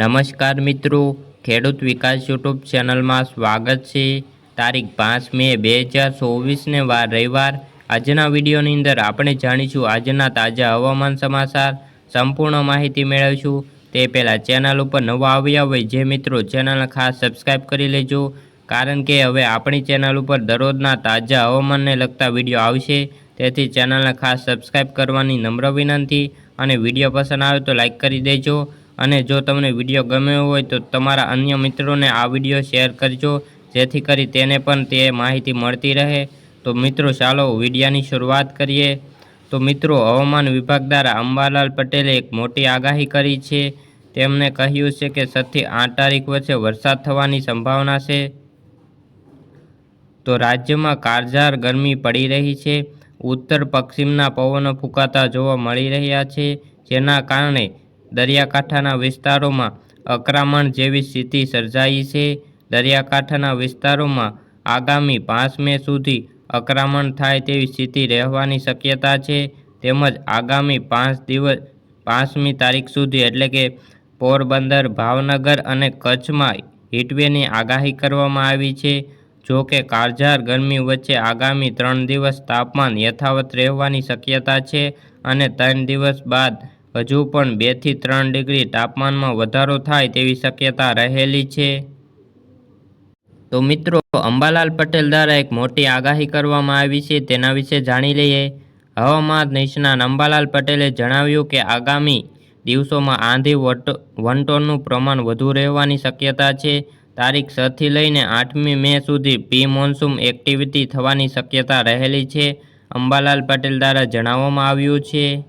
નમસ્કાર મિત્રો, ખેડૂત વિકાસ યુટ્યુબ ચેનલમાં સ્વાગત છે. તારીખ પાંચ મે બે હજાર ચોવીસને વાર રવિવાર. આજના વિડીયોની અંદર આપણે જાણીશું આજના તાજા હવામાન સમાચાર. સંપૂર્ણ માહિતી મેળવીશું. તે પહેલાં ચેનલ ઉપર નવા આવ્યા હોય જે મિત્રો ચેનલને ખાસ સબસ્ક્રાઈબ કરી લેજો. કારણ કે હવે આપણી ચેનલ ઉપર દરરોજના તાજા હવામાનને લગતા વીડિયો આવશે. તેથી ચેનલને ખાસ સબસ્ક્રાઈબ કરવાની નમ્ર વિનંતી. અને વીડિયો પસંદ આવે તો લાઇક કરી દેજો. અને જો તમને વીડિયો ગમ્યો હોય તો તમારા અન્ય મિત્રોને આ વીડિયો શેર કરજો, જેથી કરી તેને પણ તે માહિતી મળતી રહે. તો મિત્રો, ચાલો વિડીયાની શરૂઆત કરીએ. તો મિત્રો, હવામાન વિભાગ દ્વારા અંબાલાલ પટેલે એક મોટી આગાહી કરી છે. તેમણે કહ્યું છે કે સતથી આઠ તારીખ વચ્ચે વરસાદ થવાની સંભાવના છે. તો રાજ્યમાં કાળઝાળ ગરમી પડી રહી છે. ઉત્તર પશ્ચિમના પવનો ફૂંકાતા જોવા મળી રહ્યા છે, જેના કારણે દરિયાકાંઠાના વિસ્તારોમાં અક્રમણ જેવી સ્થિતિ સર્જાઈ છે. દરિયાકાંઠાના વિસ્તારોમાં આગામી પાંચ મે સુધી અક્રમણ થાય તેવી સ્થિતિ રહેવાની શક્યતા છે. તેમજ આગામી પાંચ દિવસ, પાંચમી તારીખ સુધી એટલે કે પોરબંદર, ભાવનગર અને કચ્છમાં હીટવેની આગાહી કરવામાં આવી છે. જો કે કાળઝાળ ગરમી વચ્ચે આગામી ત્રણ દિવસ તાપમાન યથાવત રહેવાની શક્યતા છે અને ત્રણ દિવસ બાદ હજુ પણ બેથી ત્રણ ડિગ્રી તાપમાનમાં વધારો થાય તેવી શક્યતા રહેલી છે. તો મિત્રો, અંબાલાલ પટેલ દ્વારા એક મોટી આગાહી કરવામાં આવી છે. તેના વિશે જાણી લઈએ. હવામાન નિષ્ણાત અંબાલાલ પટેલે જણાવ્યું કે, આગામી દિવસોમાં આંધી વટ વંટોળનું પ્રમાણ વધુ રહેવાની શક્યતા છે. તારીખ છથી લઈને આઠમી મે સુધી પ્રી મોન્સૂન એક્ટિવિટી થવાની શક્યતા રહેલી છે. અંબાલાલ પટેલ દ્વારા જણાવવામાં આવ્યું છે.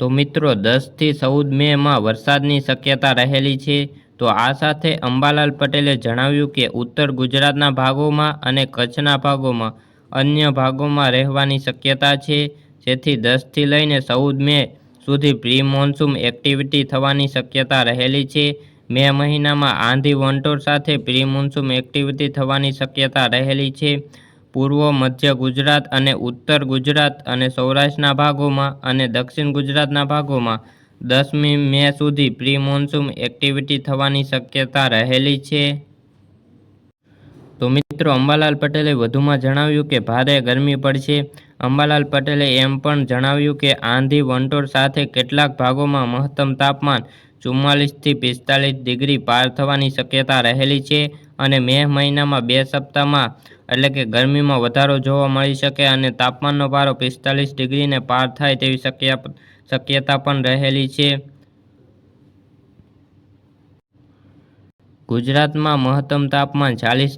તો મિત્રો, દસથી ચૌદ મેમાં વરસાદની શક્યતા રહેલી છે. તો આ સાથે અંબાલાલ પટેલે જણાવ્યું કે, ઉત્તર ગુજરાતના ભાગોમાં અને કચ્છના ભાગોમાં અન્ય ભાગોમાં રહેવાની શક્યતા છે. જેથી દસથી લઈને ચૌદ મે સુધી પ્રી મોન્સૂન એક્ટિવિટી થવાની શક્યતા રહેલી છે. મે મહિનામાં આંધી વંટોળ સાથે પ્રી મોન્સૂન એક્ટિવિટી થવાની શક્યતા રહેલી છે. પૂર્વ, મધ્ય ગુજરાત અને ઉત્તર ગુજરાત અને સૌરાષ્ટ્રના ભાગોમાં અને દક્ષિણ ગુજરાતના ભાગોમાં દસમી મે સુધી પ્રી મોન્સૂન એક્ટિવિટી થવાની શક્યતા રહેલી છે. તો મિત્રો, અંબાલાલ પટેલે વધુમાં જણાવ્યું કે ભારે ગરમી પડશે. અંબાલાલ પટેલે એમ પણ જણાવ્યું કે આંધી વંટોળ સાથે કેટલાક ભાગોમાં મહત્તમ તાપમાન ચુમ્માલીસથી પિસ્તાલીસ ડિગ્રી પાર થવાની શક્યતા રહેલી છે અને મે મહિનામાં બે સપ્તાહમાં, એટલે કે ગરમીમાં વધારો જોવા મળી શકે અને તાપમાનનો પારો પિસ્તાલીસ ડિગ્રીને પાર થાય તેવી શક્ય, શક્યતા પણ રહેલી છે. ગુજરાતમાં મહત્તમ તાપમાન ચાલીસ